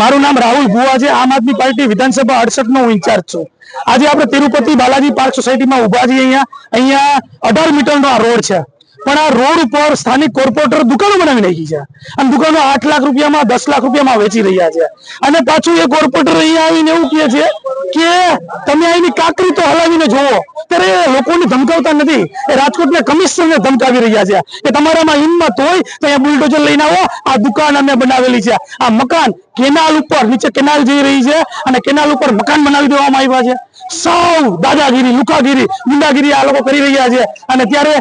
મારું નામ રાહુલ ભુવા છે. આમ આદમી પાર્ટી વિધાનસભા અડસઠ નો ઇન્ચાર્જ છું. આજે આપણે તિરુપતિ બાલાજી પાર્ક સોસાયટીમાં ઊભા છીએ અહીંયા. અહીંયા અઢાર મીટરનો આ રોડ છે. પણ આ રોડ ઉપર સ્થાનિક કોર્પોરેટર દુકાનો બનાવી નાખી છે. અને દુકાનો આઠ લાખ રૂપિયામાં, દસ લાખ રૂપિયામાં વેચી રહ્યા છે. અને પાછું એ કોર્પોરેટર અહીંયા આવીને એવું કહે છે કે તમે અહીંની કાકરી તો હલાવીને જોવો ત્યારે લોકોને ધમકાવતા નથી. એ રાજકોટના કમિશનરને ધમકાવી રહ્યા છે કે તમારામાં હિંમત હોય તો અહીંયા બુલડોઝર લઈને આવો. આ દુકાન અમે બનાવેલી છે. આ મકાન કેનાલ ઉપર, નીચે કેનાલ જઈ રહી છે અને કેનાલ ઉપર મકાન બનાવી દેવામાં આવ્યા છે. સૌ દાદાગીરી, લુકાગીરી ગુંડાગીરી આ લોકો કરી રહ્યા છે. અને ત્યારે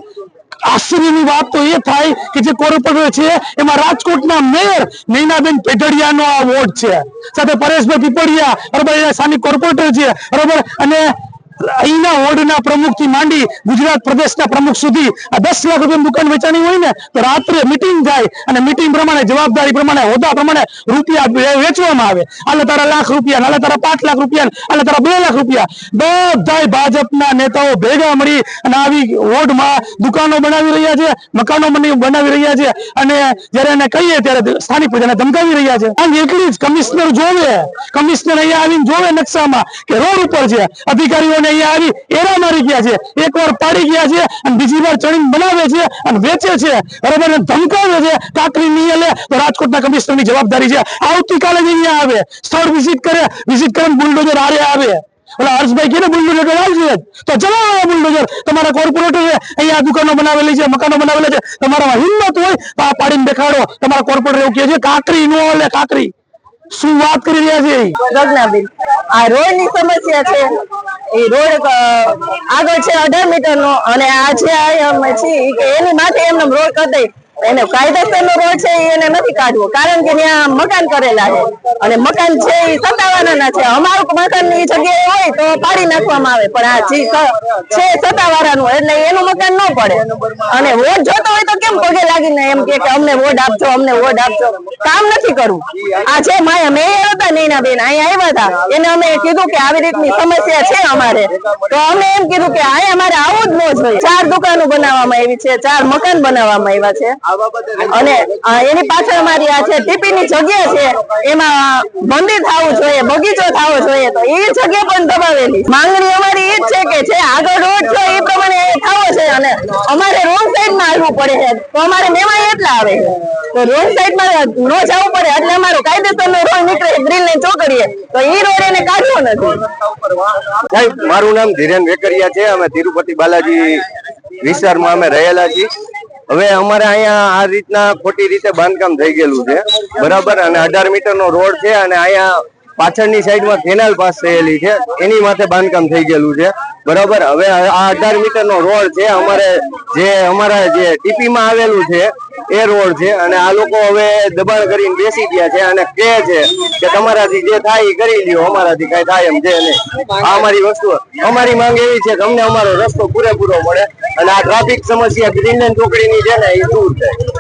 આશ્ચર્યની વાત તો એ થાય કે જે કોર્પોરેટર છે, એમાં રાજકોટના મેયર નૈનાબેન પેઢડિયાનો આ વોર્ડ છે. સાથે પરેશભાઈ પીપળિયા બરોબર એ સ્થાનિક કોર્પોરેટર છે, બરોબર? અને અહીંના વોર્ડના પ્રમુખથી માંડી ગુજરાત પ્રદેશના પ્રમુખ સુધી આ દસ લાખ રૂપિયાની દુકાન વેચાણી હોય ને, તો રાત્રે મિટિંગ થાય અને મિટિંગ પ્રમાણે, જવાબદારી પ્રમાણે, હોદ્દા પ્રમાણે રૂપિયા વેચવામાં આવે. આલે તારા લાખ રૂપિયા આલે તારા પાંચ લાખ રૂપિયા આલે તારા બે લાખ રૂપિયા. બધા ભાજપના નેતાઓ ભેગા મળી અને આવી વોર્ડમાં દુકાનો બનાવી રહ્યા છે, મકાનો બનાવી રહ્યા છે અને જયારે એને કહીએ ત્યારે સ્થાનિક પ્રજાને ધમકાવી રહ્યા છે. અને એટલી જ કમિશનર જોવે. કમિશનર અહીંયા આવીને જોવે નકશામાં કે રોડ ઉપર છે. અધિકારીઓને અહીંયા આવી એરા મારી ગયા છે. એકવાર પાડી ગયા છે અને બીજી વાર ચણીને બનાવે છે અને વેચે છે. બરાબર? ધમકાવે છે. કાકરી નહીં લે તો રાજકોટના કમિશનરની જવાબદારી છે. આવતીકાલે જ અહીંયા આવે. સ્થળ વિઝિટ કરે. વિઝિટ કરે બુલડોઝર આરે આવે. ઓલા હર્ષભાઈ કે બુલડોઝર આવશે તો ચલાવો બુલડોઝર. તમારા કોર્પોરેટરે અહીંયા દુકાનો બનાવેલી છે, મકાનો બનાવેલા છે. તમારામાં હિંમત હોય તો આ પાડીને દેખાડો તમારા કોર્પોરેટર એવું કહે છે કાકરી નો લે કાકરી શું વાત કરી રહ્યા છે? આ રોડની સમસ્યા છે. એ રોડ આગળ છે અઢાર મીટર નો અને આ અમે છીએ કે એની માથે એમને રોડ કરી દઈ એને કાયદેસરનો રોડ છે એને નથી કાઢવો. કારણ કે ત્યાં મકાન કરેલા છે. અને મકાન છે એ સત્તાવાળાના છે. અમારું મકાનની જગ્યાએ હોય તો પાડી નાખવામાં આવે. પણ આ જે છે સત્તાવાળાનું, એટલે એનું મકાન ન પડે. અને વોટ જોતો હોય તો કેમ પગે લાગીને એમ કે અમને વોટ આપજો, અમને વોટ આપજો? કામ નથી કરવું. આ છે માયા મેયર હતા નૈના બેન અહીંયા આવ્યા હતા. એને અમે કીધું કે આવી રીતની સમસ્યા છે અમારે. તો અમે એમ કીધું કે અહીંયા અમારે આવું જ ન જોઈએ. ચાર દુકાનો બનાવવામાં આવી છે, ચાર મકાન બનાવવામાં આવ્યા છે. અને એની પાછળ અમારી આ છે ટીપીની જગ્યા છે એમાં મંદિર થવું જોઈએ બગીચો થવો જોઈએ તો એ જગ્યા પણ દબાવેલી. માંગણી અમારી એ જ છે કે છે આગળ રોડ છે એ પ્રમાણે થવો છે અને અમારે રોંગ સાઈડમાં આવવું પડે છે તો અમારે મેમાં એટલા આવે છે. તો રોંગ સાઈડમાં ન જવું પડે એટલે અમારો કાયદેસર નો રોડ નીકળે ગ્રીન ને ચોકડીએ તો એ રોડ એને કાઢવો નથી. સાહેબ મારું નામ ધીરેન વેકરિયા છે અમે તિરુપતિ બાલાજી વિસ્તારમાં અમે રહેલા છીએ. હવે અમારે અહીંયા આ રીતના ખોટી રીતે બાંધકામ થઈ ગયેલું છે. બરાબર, અને અઢાર મીટર નો રોડ છે અને અહીંયા પાછળની સાઈડમાં કેનાલ પાસ થયેલી છે. એની માથે બાંધકામ થઈ ગયેલું છે. બરાબર? હવે આ અઢાર મીટર નો રોડ છે, અમારે જે, અમારા જે ટીપી માં આવેલું છે, એ રોડ છે, અને આ લોકો હવે દબાણ કરીને બેસી ગયા છે, અને કહે છે કે તમારાથી જે થાય એ કરી લ્યો, અમારાથી કઈ થાય એમ છે નહીં. અમારી વસ્તુ. અમારી માંગ એવી છે કે અમને અમારો રસ્તો પૂરેપૂરો મળે, અને આ ટ્રાફિક સમસ્યા ગ્રીનલેન્ડ ચોકડીની છે ને, એ દૂર થાય.